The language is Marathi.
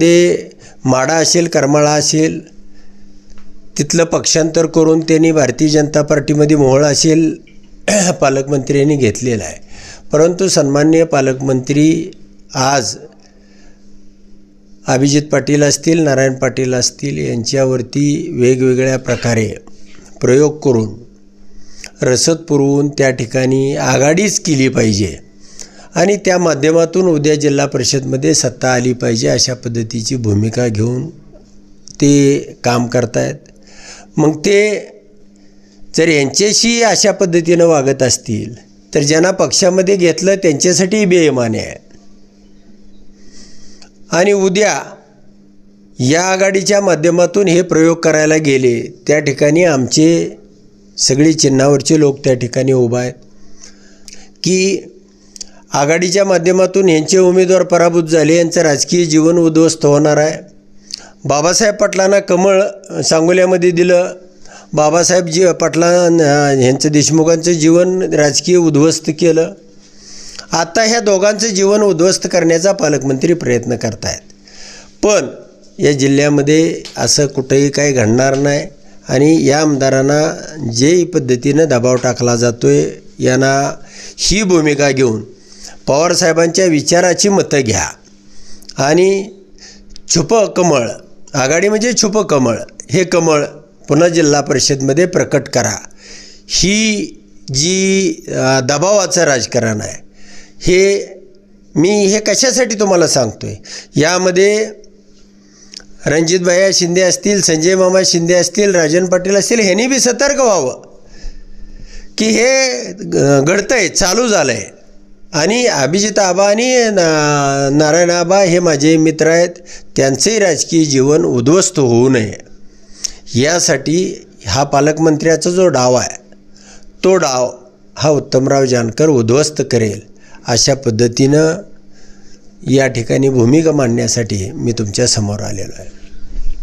ते माडा असेल करमाळा असेल तिथलं पक्षांतर करून त्यांनी भारतीय जनता पार्टीमध्ये मोहळ असेल पालकमंत्र्यांनी घेतलेला आहे. परंतु सन्माननीय पालकमंत्री आज अभिजित पाटील असतील नारायण पाटील असतील यांच्यावरती वेगवेगळ्या प्रकारे प्रयोग करून रसद पुरवून त्या ठिकाणी आघाडीच केली पाहिजे. आणि त्या माध्यमातून उद्या जिल्हा परिषदमध्ये सत्ता आली पाहिजे अशा पद्धतीची भूमिका घेऊन ते काम करतायत. मग ते जर यांच्याशी अशा पद्धतीनं वागत असतील तर ज्यांना पक्षामध्ये घेतलं त्यांच्यासाठी बेईमाने आहे. आणि उद्या या आघाडीच्या माध्यमातून हे प्रयोग करायला गेले त्या ठिकाणी आमचे सगळे चिन्हावरचे लोक त्या ठिकाणी उभा आहेत. की आघाडीच्या माध्यमातून यांचे उमेदवार पराभूत झाले. यांचं राजकीय जीवन उद्ध्वस्त होणार आहे. बाबासाहेब पाटलांना कमळ सांगोल्यामध्ये दिलं. बाबासाहेब जी पाटला यांचं देशमुखांचं जीवन राजकीय उद्ध्वस्त केलं. आता ह्या दोघांचं जीवन उद्ध्वस्त करण्याचा पालकमंत्री प्रयत्न करतायत. पण या जिल्ह्यामध्ये असं कुठंही काही घडणार नाही आणि या आमदारांना जे पद्धतीनं दबाव टाकला जातो आहे यांना ही भूमिका घेऊन पवारसाहेबांच्या विचाराची मतं घ्या. आणि छुप कमळ आघाडी म्हणजे छुप कमळ हे कमळ पुन्हा जिल्हा परिषदमध्ये प्रकट करा. ही जी दबावाचं राजकारण आहे हे मी हे कशासाठी तुम्हाला सांगतो आहे यामध्ये रणजितभाया शिंदे असतील संजय मामा शिंदे असतील राजन पाटील असतील ह्यांनी बी सतर्क व्हावं. की हे घडतं आहे चालू झालं आहे आणि अभिजित आबा आणि ना नारायण आबा हे माझे मित्र आहेत. त्यांचंही राजकीय जीवन उद्ध्वस्त होऊ नये. यासाठी हा पालकमंत्र्याचा जो डाव आहे तो डाव हा उत्तमराव जानकर उद्ध्वस्त करेल. अशा पद्धतीनं या ठिकाणी भूमिका मांडण्यासाठी मी तुमच्यासमोर आलेलो आहे.